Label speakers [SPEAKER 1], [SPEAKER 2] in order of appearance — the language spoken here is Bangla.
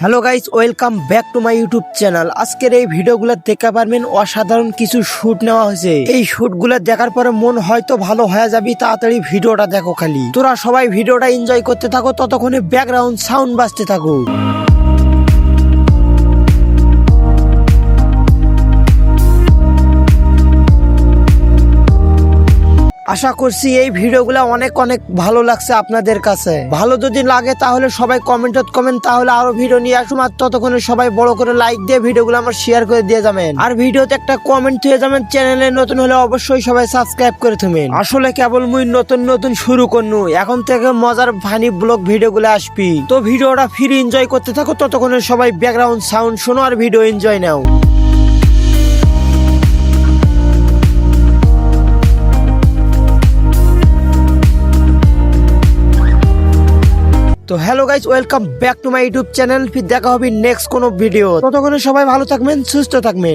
[SPEAKER 1] Hello guys, welcome back to my YouTube channel. আজকের এই ভিডিওগুলো দেখা পারবেন অসাধারণ কিছু শুট নেওয়া হয়েছে। এই শুটগুলো দেখার পরে মন হয়তো ভালো হয়ে যাবি, তাড়াতাড়ি ভিডিওটা দেখো খালি। তোরা সবাই ভিডিওটা এনজয় করতে থাকো, ততক্ষণে ব্যাকগ্রাউন্ড সাউন্ড বাজতে থাকো। আশা করছি এই ভিডিওগুলো অনেক অনেক ভালো লাগছে আপনাদের কাছে। ভালো যদি লাগে তাহলে সবাই কমেন্টত কমেন্ট তাহলে আরও ভিডিও নিয়ে আসুন। আর ততক্ষণে সবাই বড় করে লাইক দিয়ে ভিডিওগুলো আমার শেয়ার করে দিয়ে যাবেন। আর ভিডিওতে একটা কমেন্ট দিয়ে যাবেন চ্যানেলে নতুন হলে অবশ্যই সবাই সাবস্ক্রাইব করে থাকবেন আসলে কেবল মুই নতুন নতুন শুরু করনু, এখন থেকে মজার ফানি ব্লগ ভিডিওগুলো আসবি। তো ভিডিওটা ফ্রি এনজয় করতে থাকো, ততক্ষণে সবাই ব্যাকগ্রাউন্ড সাউন্ড শোনো আর ভিডিও এনজয় নাও। তো hello guys welcome back to my YouTube channel ফির দেখা হবে নেক্সট কোনো ভিডিও ততক্ষণে সবাই ভালো থাকবেন, সুস্থ থাকবেন।